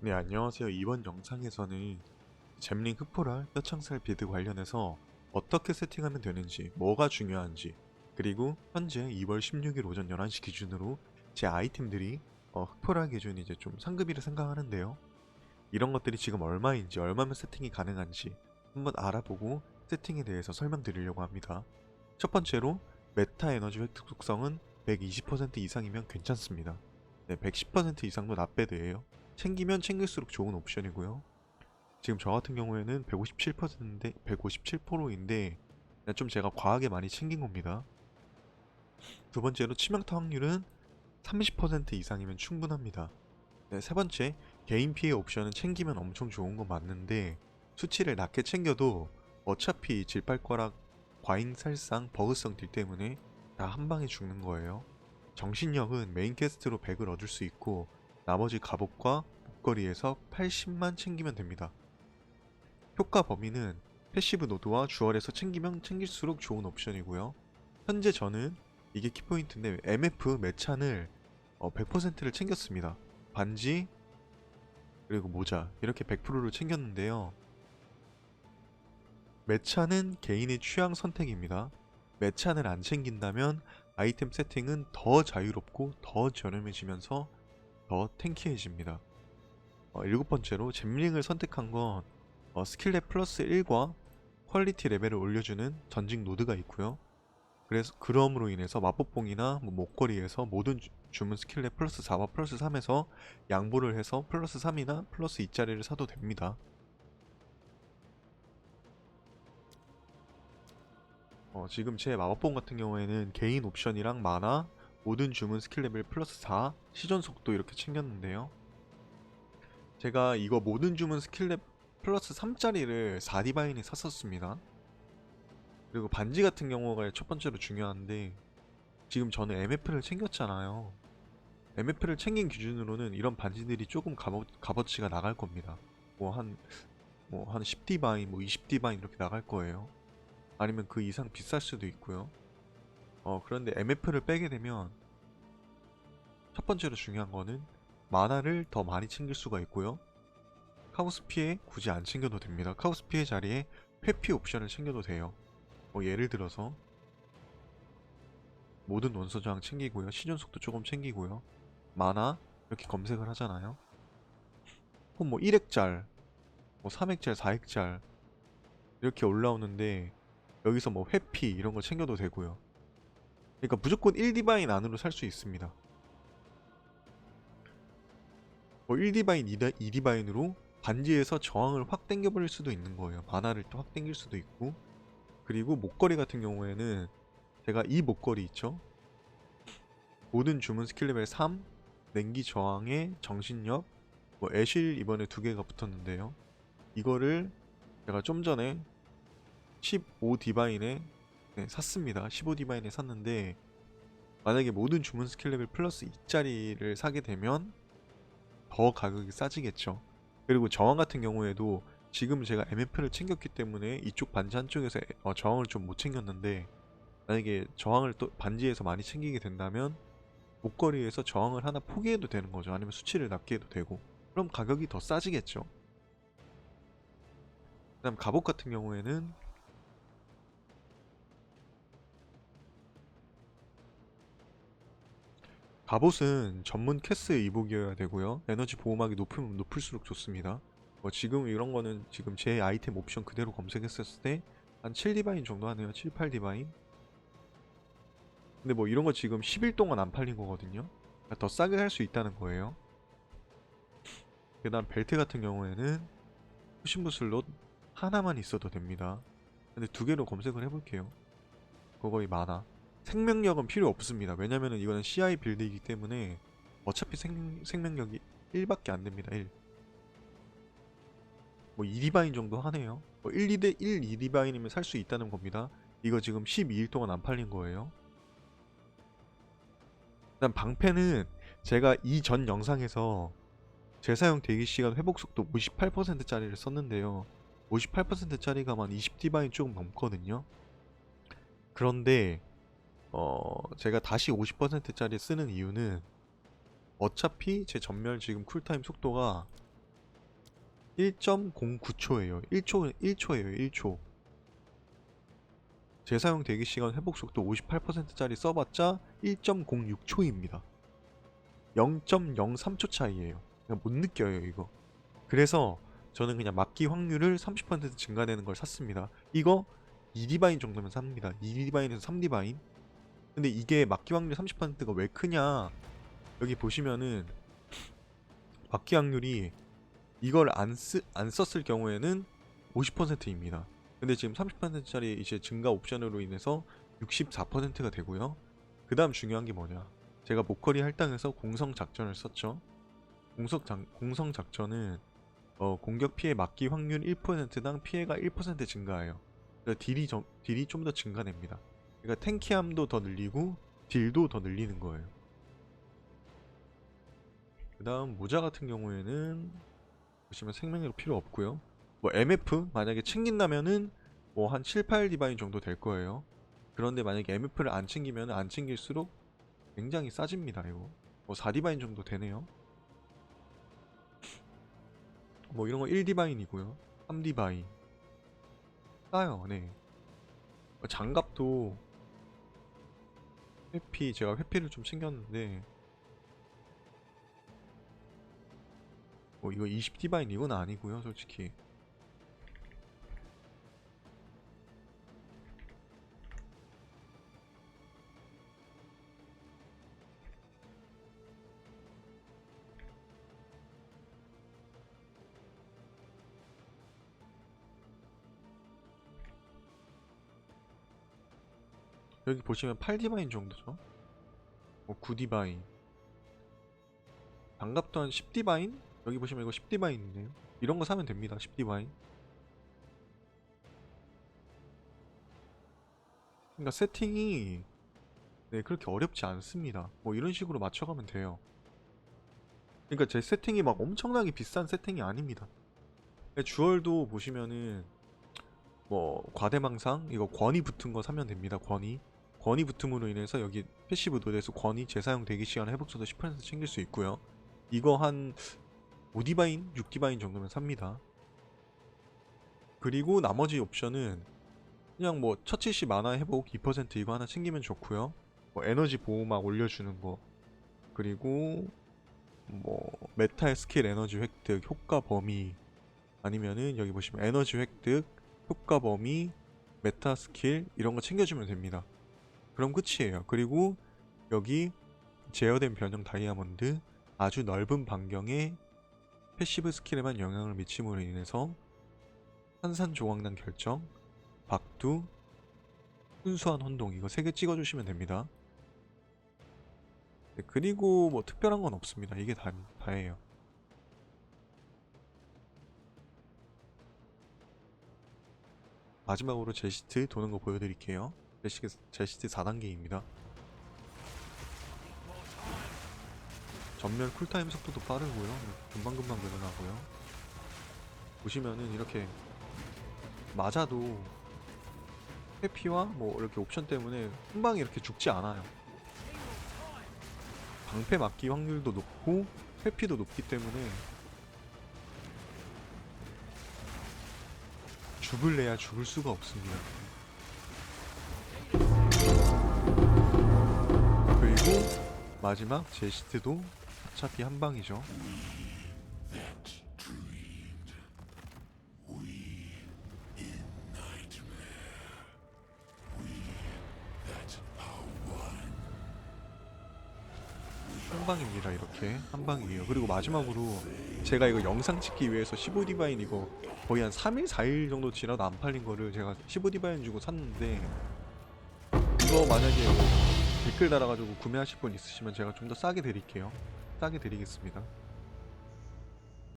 네, 안녕하세요. 이번 영상에서는 잼링 흑포랄 뼈창살 비드 관련해서 어떻게 세팅하면 되는지, 뭐가 중요한지, 그리고 현재 2월 16일 오전 11시 기준으로 제 아이템들이 어, 흑포랄 기준 이제 좀 상급이라 생각하는데요. 이런 것들이 지금 얼마인지, 얼마면 세팅이 가능한지 한번 알아보고 세팅에 대해서 설명드리려고 합니다. 첫 번째로 메타 에너지 획득 속성은 120% 이상이면 괜찮습니다. 네, 110% 이상도 나배드예요. 챙기면 챙길수록 좋은 옵션이고요. 지금 저 같은 경우에는 157%인데 157%인데 좀 제가 과하게 많이 챙긴 겁니다. 두 번째로 치명타 확률은 30% 이상이면 충분합니다. 네, 세 번째 개인 피해 옵션은 챙기면 엄청 좋은 건 맞는데 수치를 낮게 챙겨도 어차피 질발가락, 과잉살상, 버그성 딜 때문에 다 한 방에 죽는 거예요. 정신력은 메인 퀘스트로 100을 얻을 수 있고 나머지 갑옷과 목걸이에서 80만 챙기면 됩니다. 효과 범위는 패시브 노드와 주얼에서 챙기면 챙길수록 좋은 옵션이고요. 현재 저는 이게 키포인트인데 MF 매찬을 100%를 챙겼습니다. 반지 그리고 모자 이렇게 100%를 챙겼는데요. 매찬은 개인의 취향 선택입니다. 매찬을 안 챙긴다면 아이템 세팅은 더 자유롭고 더 저렴해지면서 더 탱키해집니다. 어, 일곱 번째로 잼링을 선택한 건 어, 스킬랩 플러스 1과 퀄리티 레벨을 올려주는 전직 노드가 있고요. 그래서 그럼으로 인해서 마법봉이나 뭐 목걸이에서 모든 주- 주문 스킬랩 플러스 4와 플러스 3에서 양보를 해서 플러스 3이나 플러스 2짜리를 사도 됩니다. 어, 지금 제 마법봉 같은 경우에는 개인 옵션이랑 만화, 모든 주문 스킬 레벨 플러스 4, 시전 속도 이렇게 챙겼는데요. 제가 이거 모든 주문 스킬 레벨 플러스 3짜리를 4디바인에 샀었습니다. 그리고 반지 같은 경우가 첫 번째로 중요한데 지금 저는 MF를 챙겼잖아요. MF를 챙긴 기준으로는 이런 반지들이 조금 값어, 값어치가 나갈 겁니다. 뭐 한 뭐한 10디바인, 뭐 20디바인 이렇게 나갈 거예요. 아니면 그 이상 비쌀 수도 있고요. 어, 그런데 MF를 빼게 되면 첫 번째로 중요한 거는 만화를 더 많이 챙길 수가 있고요. 카오스 피해 굳이 안 챙겨도 됩니다. 카오스 피해 자리에 회피 옵션을 챙겨도 돼요. 뭐 예를 들어서 모든 원소 저항 챙기고요. 시전 속도 조금 챙기고요. 만화 이렇게 검색을 하잖아요. 그럼 뭐 1핵짤, 뭐 3핵짤, 4핵짤 이렇게 올라오는데 여기서 뭐 회피 이런 거 챙겨도 되고요. 그러니까 무조건 1디바인 안으로 살 수 있습니다. 뭐 1디바인, 2디바인으로 반지에서 저항을 확 당겨버릴 수도 있는 거예요. 만화를 또확 당길 수도 있고 그리고 목걸이 같은 경우에는 제가 이 목걸이 있죠? 모든 주문 스킬 레벨 3, 냉기 저항에 정신력, 뭐 애실 이번에 두 개가 붙었는데요. 이거를 제가 좀 전에 15 디바인에 네, 샀습니다. 15 디바인에 샀는데 만약에 모든 주문 스킬 레벨 플러스 2짜리를 사게 되면 더 가격이 싸지겠죠. 그리고 저항 같은 경우에도 지금 제가 MF를 챙겼기 때문에 이쪽 반지 한쪽에서 어, 저항을 좀 못 챙겼는데 만약에 저항을 또 반지에서 많이 챙기게 된다면 목걸이에서 저항을 하나 포기해도 되는 거죠. 아니면 수치를 낮게 해도 되고 그럼 가격이 더 싸지겠죠. 그 다음 갑옷 같은 경우에는 갑옷은 전문 캐스 이복이어야 되고요. 에너지 보호막이 높으면 높을수록 좋습니다. 뭐 지금 이런 거는 지금 제 아이템 옵션 그대로 검색했었을 때 한 7디바인 정도 하네요. 7, 8디바인. 근데 뭐 이런 거 지금 10일 동안 안 팔린 거거든요. 그러니까 더 싸게 살수 있다는 거예요. 그 다음 벨트 같은 경우에는 후신부 슬롯 하나만 있어도 됩니다. 근데 두 개로 검색을 해볼게요. 그거이 많아. 생명력은 필요 없습니다. 왜냐면은 이거는 CI 빌드이기 때문에 어차피 생, 생명력이 1밖에 안 됩니다. 1. 뭐 2디바인 정도 하네요. 뭐 1, 2대 1, 2디바인이면 살 수 있다는 겁니다. 이거 지금 12일 동안 안 팔린 거예요. 일단 방패는 제가 이전 영상에서 재사용 대기 시간 회복 속도 58%짜리를 썼는데요. 58%짜리가 만 20디바인 조금 넘거든요. 그런데 어 제가 다시 50%짜리 쓰는 이유는 어차피 제 전멸 지금 쿨타임 속도가 1.09초예요. 1초 1초예요. 1초. 재사용 대기 시간 회복 속도 58%짜리 써봤자 1.06초입니다. 0.03초 차이예요. 그냥 못 느껴요 이거. 그래서 저는 그냥 막기 확률을 30% 증가되는 걸 샀습니다. 이거 2디바인 정도면 삽니다. 2디바인에서 3디바인. 근데 이게 막기 확률 30%가 왜 크냐? 여기 보시면은 막기 확률이 이걸 안, 쓰, 안 썼을 경우에는 50%입니다. 근데 지금 30%짜리 이제 증가 옵션으로 인해서 64%가 되고요. 그 다음 중요한 게 뭐냐. 제가 목걸이 할당에서 공성 작전을 썼죠. 공성, 작, 공성 작전은 어, 공격 피해 막기 확률 1%당 피해가 1% 증가해요. 딜이, 점- 딜이 좀 더 증가됩니다. 그러니까 탱키함도 더 늘리고 딜도 더 늘리는 거예요. 그 다음 모자 같은 경우에는 보시면 생명력 필요 없고요. 뭐 MF 만약에 챙긴다면은 뭐 한 7, 8 디바인 정도 될 거예요. 그런데 만약에 MF를 안 챙기면 안 챙길수록 굉장히 싸집니다. 이거 뭐 4 디바인 정도 되네요. 뭐 이런 거 1 디바인이고요. 3 디바인 싸요. 네. 어, 장갑도 회피 제가 회피를 좀 챙겼는데. 뭐 이거 20 디바인 이건 아니고요 솔직히 여기 보시면 8 디바인 정도죠. 뭐 9 디바인. 장갑도 한10 디바인? 여기 보시면 이거 10 디바인이네요. 이런 거 사면 됩니다. 10 디바인. 그러니까 세팅이 네 그렇게 어렵지 않습니다. 뭐 이런 식으로 맞춰가면 돼요. 그러니까 제 세팅이 막 엄청나게 비싼 세팅이 아닙니다. 네, 주얼도 보시면은 뭐 과대망상 이거 권위 붙은 거 사면 됩니다 권위 권위 붙음으로 인해서 여기 패시브 노드에서 권위 재사용 대기 시간 회복소도 10% 챙길 수 있고요 이거 한 5디바인, 6디바인 정도면 삽니다. 그리고 나머지 옵션은 그냥 뭐 처치시 만화 회복 2% 이거 하나 챙기면 좋고요. 뭐 에너지 보호막 올려주는 거 그리고 뭐 메탈 스킬 에너지 획득 효과 범위 아니면은 여기 보시면 에너지 획득 효과 범위 메타 스킬 이런 거 챙겨주면 됩니다. 그럼 끝이에요. 그리고 여기 제어된 변형 다이아몬드 아주 넓은 반경의 패시브 스킬에만 영향을 미침으로 인해서 산산조각난 결정, 박두, 순수한 혼동 이거 세개 찍어주시면 됩니다. 네, 그리고 뭐 특별한 건 없습니다. 이게 다, 다예요. 마지막으로 제시트 도는 거 보여드릴게요. 제시트, 제시트 4단계입니다. 전멸 쿨타임 속도도 빠르고요. 금방금방 늘어나고요. 보시면은 이렇게 맞아도 회피와 뭐 이렇게 옵션 때문에 한 방에 이렇게 죽지 않아요. 방패 맞기 확률도 높고 회피도 높기 때문에 죽을래야 죽을 수가 없습니다. 그리고 마지막 제시트도 어차피 한 방이죠. 한 방입니다 이렇게 한 방이에요 그리고 마지막으로 제가 이거 영상 찍기 위해서 15디바인 이거 거의 한 3일 4일 정도 지나도 안 팔린 거를 제가 15디바인 주고 샀는데 이거 만약에 뭐 댓글 달아가지고 구매하실 분 있으시면 제가 좀 더 싸게 드릴게요. 싸게 드리겠습니다